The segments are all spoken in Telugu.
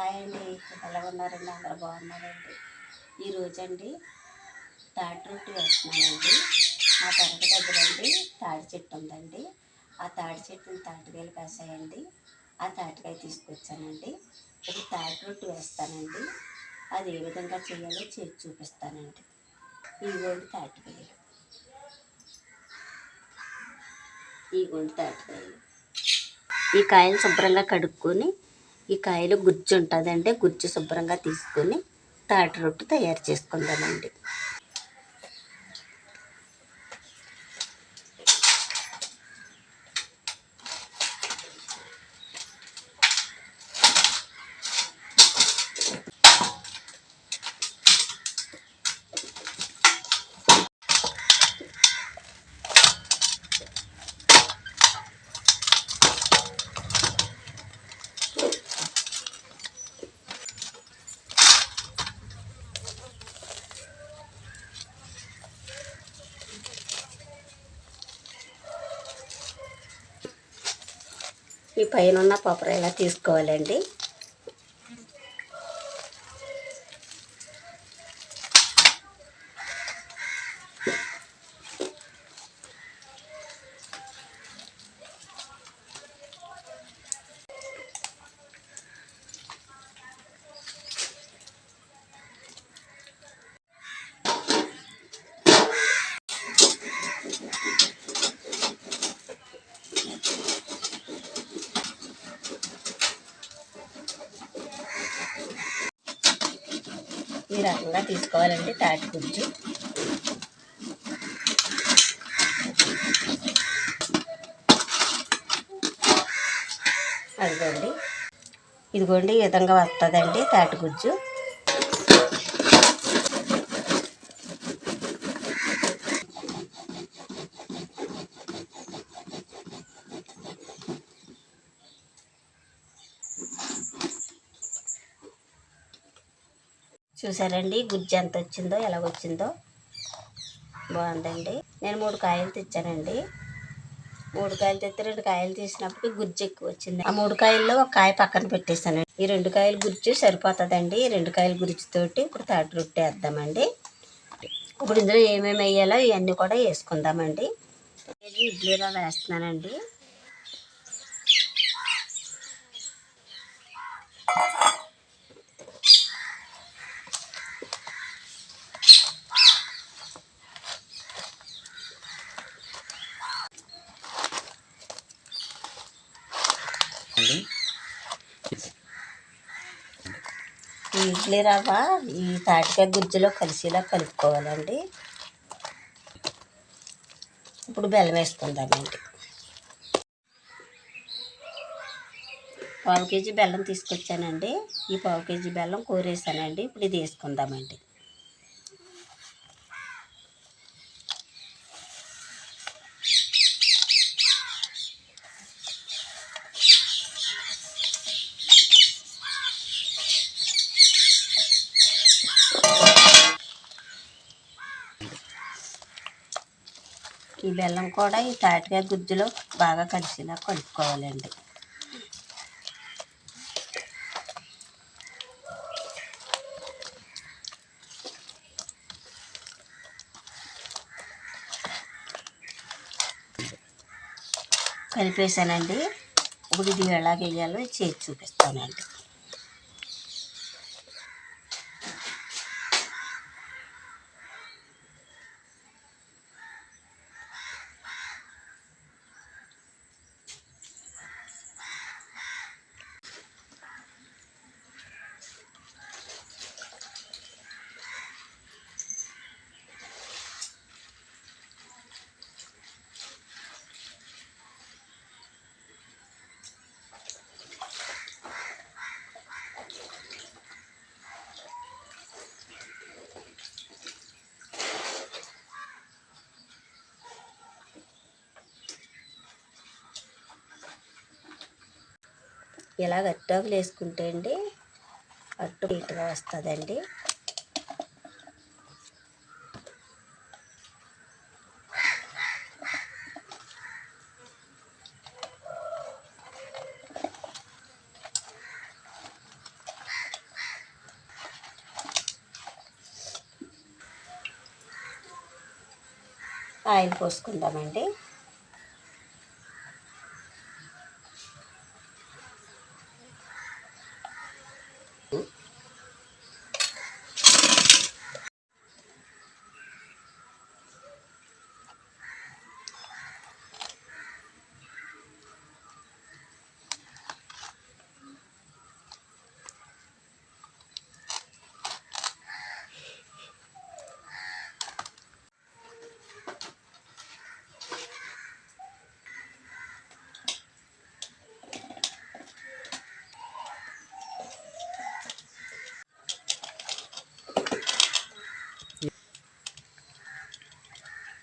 హాయ్ అండి. ఎలా ఉన్నారండి అందరూ బాగున్నారండి. ఈరోజు అండి తాటి రొట్టి వేస్తున్నానండి. మా పెరటి దగ్గర అండి తాటి చెట్టు ఉందండి. ఆ తాటి చెట్టుని తాటికాయలు కాసాయండి. ఆ తాటికాయ తీసుకొచ్చానండి. ఇప్పుడు తాటి రొట్టి వేస్తానండి. అది ఏ విధంగా చేయాలో చేసి చూపిస్తానండి. ఇదిగోండి తాటికాయలు. ఇదిగోండి తాటికాయలు. ఈ కాయలు శుభ్రంగా కడుక్కొని ఈ కాయలు గుజ్జు ఉంటుందండి గుజ్జు శుభ్రంగా తీసుకొని తాటి రొట్టె తయారు చేసుకుందామండి. ఈ పైన ఉన్న పప్పుర ఇలా తీసుకోవాలండి? ఈ రకంగా తీసుకోవాలండి తాటి గుజ్జు అదిగోండి. ఇదిగోండి ఈ విధంగా వస్తుందండి తాటి గుజ్జు చూసారండి గుజ్జు ఎంత వచ్చిందో ఎలా వచ్చిందో. బాగుందండి. నేను మూడు కాయలు తెచ్చానండి. మూడు కాయలు తెస్తే రెండు కాయలు తీసినప్పుడు గుజ్జు ఎక్కువ వచ్చింది. ఆ మూడు కాయల్లో ఒక కాయ పక్కన పెట్టేశాను ఈ రెండు కాయలు గుజ్జు సరిపోతుందండి. ఈ రెండు కాయల గుజ్జుతోటి ఇప్పుడు తాటి రొట్టె వేద్దామండి. ఇప్పుడు ఇందులో ఏమేమి వేయాలో ఇవన్నీ కూడా వేసుకుందామండి. ఇడ్లీ రవ్వ వేస్తున్నానండి. ఈ ఇడ్లీ రవ్వ ఈ తాటికాయ గుజ్జులో కలిసేలా కలుపుకోవాలండి. ఇప్పుడు బెల్లం వేసుకుందామండి పావు కేజీ బెల్లం తీసుకొచ్చానండి. ఈ పావు కేజీ బెల్లం కూరేసానండి. ఇప్పుడు ఇది వేసుకుందామండి. ఈ బెల్లం కూడా ఈ తాటికాయ గుజ్జులో బాగా కలిసేలా కలుపుకోవాలండి. కలిపేసానండి. ఇప్పుడు ఇది ఎలా వేయాలో చేసి చూపిస్తానండి. ఇలాగ అట్టాకులు వేసుకుంటే అండి అట్టు నీట్గా వస్తుందండి. ఆయిల్ పోసుకుందామండి.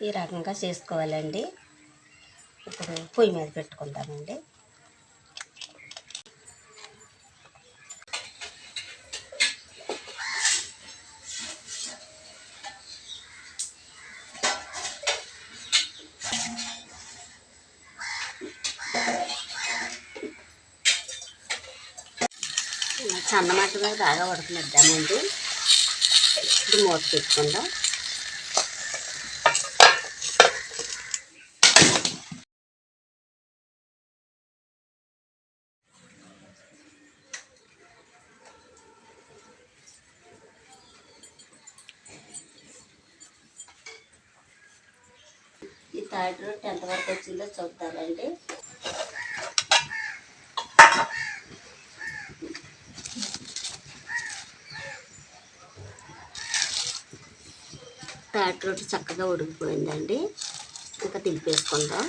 ఈ రకంగా చేసుకోవాలండి. ఇప్పుడు పొయ్యి మీద పెట్టుకుందామండి సన్నమాటగా బాగా ఉడకనిద్దామండి. ఇప్పుడు మూత పెట్టుకుందాం. థర్డ్ రూట్ ఎంతవరకు వచ్చిందో చూద్దామండి. థర్డ్ రూట్ చక్కగా ఉడికిపోయిందండి. ఇంకా తిప్పేసుకుందాం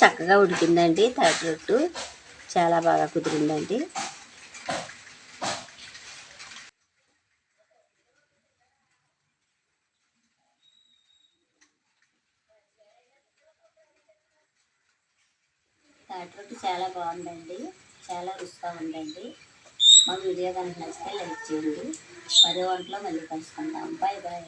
చక్కగా ఉడికిందండి థర్డ్ రొట్టు. చాలా బాగా కుదిరిందండి. థర్డ్ రొట్టు చాలా బాగుందండి. చాలా రుచిగా ఉందండి. మా వీడియో కనుక నచ్చితే లైక్ చేయండి. మరో వంటలో మళ్ళీ కలుసుకుందాం. Bye bye.